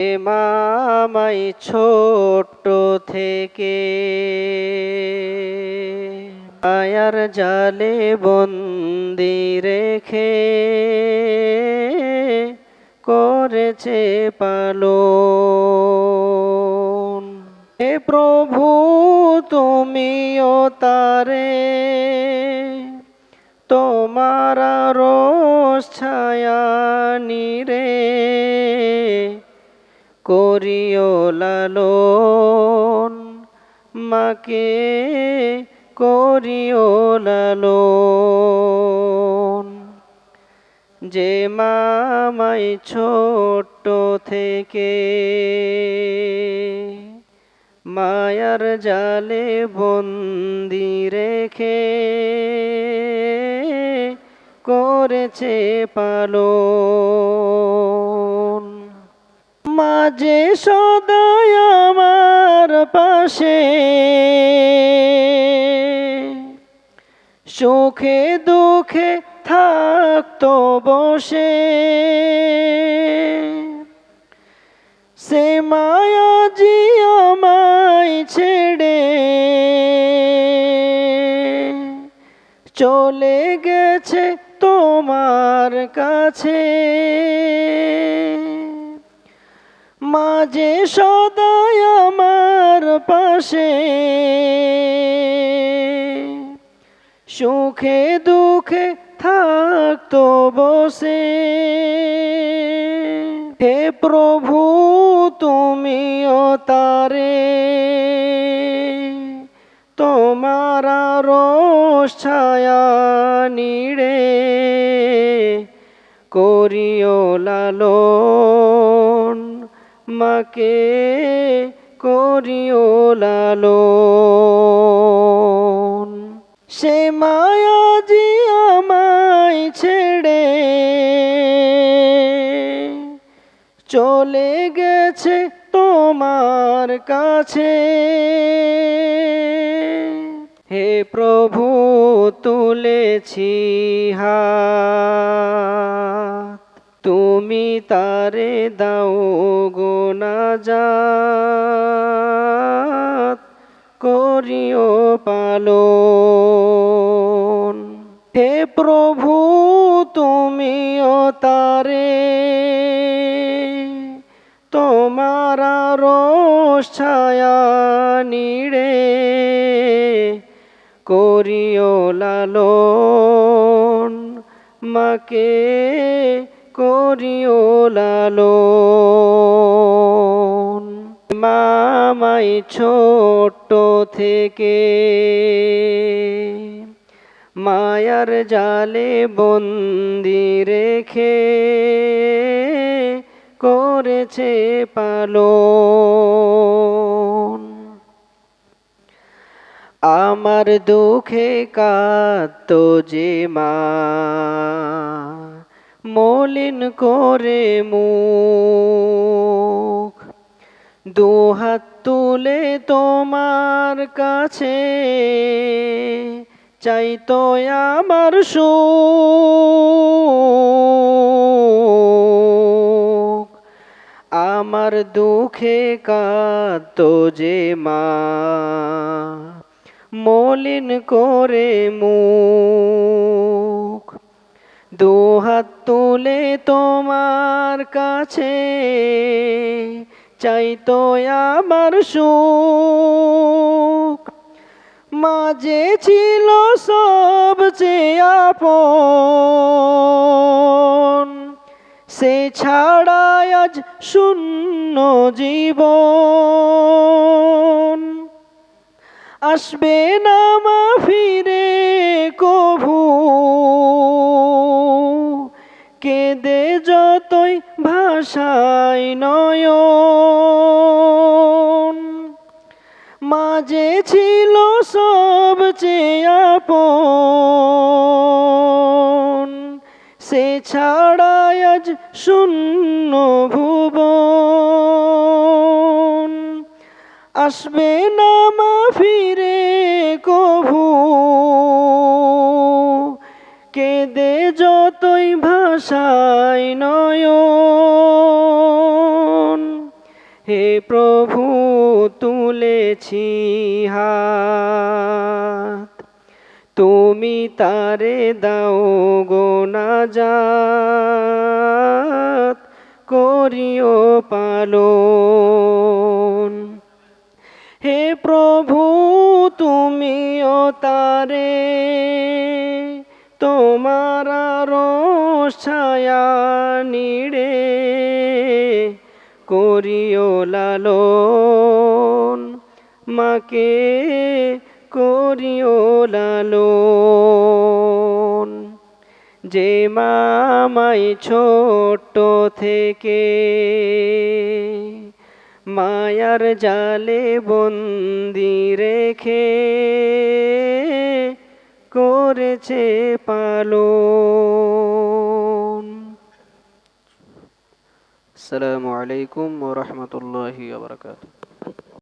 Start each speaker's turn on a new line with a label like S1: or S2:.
S1: মামাই ছোট্ট থেকে আয়ার জালে বন্দি রেখে করেছে পালন। হে প্রভু, তুমিও তারে, তোমার রোষ ছায়া নিরে করিও লালন, মাকে করিও লালন। যে মামাই ছোট থেকে মায়ার জালে বন্দি রেখে করেছে পালন। মাঝে সদায় আমার পাশে। সুখে দুঃখে থাকতো বসে। সে মায়া আমায় ছেড়ে চলে গেছে তোমার কাছে। মাঝে সদাই আমার পাশে। সুখে দুঃখে থাকতো বসে। হে প্রভু, তুমিও তারে। তোমার রোষ ছায়া নিড়ে করিও লালন। মাকে করিও লালন। সে মায়া জি আমায় ছেড়ে চলে গেছে তোমার কাছে। হে প্রভু, তুলেছি হাত। তুমি তারে দাও গো না করিও পালন। হে প্রভু, তুমিও তারে, তোমার ছায়া নিড়ে করিও লালন। মাকে করিও লালন। মামাই ছোট্ট থেকে মায়ার জালে বন্দি রেখে করেছে পালন। আমার দুঃখে কাত যে মা মলিন করে মুখ। দুহাত তুলে তোমার কাছে চাইতো আমার সুখ। আমার দুঃখে কাত যে মা, মলিন করে মুখ। দুহাত তুলে তোমার কাছে চাইতো আমার সুখ। মাঝে ছিল সবচেয়ে আপন, সে ছাড়া আজ শূন্য জীবন। আসবে না মা ফিরে কভু ভাষায় নয়ন। মাঝে ছিল সবচেয়ে আপন। সে ছাড়া আজ শূন্য ভুবন। আসবে না মা ফিরে যতই ভাষায় নয়ন, হে প্রভু তুলেছি হাত। তুমি তারে দাও গো না যাত করিও পালন। হে প্রভু, তুমিও তারে তোমার ছায়া নিড়ে করিও লালন। মাকে করিও লালন। যে মামাই ছোট থেকে মায়ার জালে বন্দি রেখে করেছে পালন। আসসালামু আলাইকুম ওরহমতুল্লাহ আবরকাত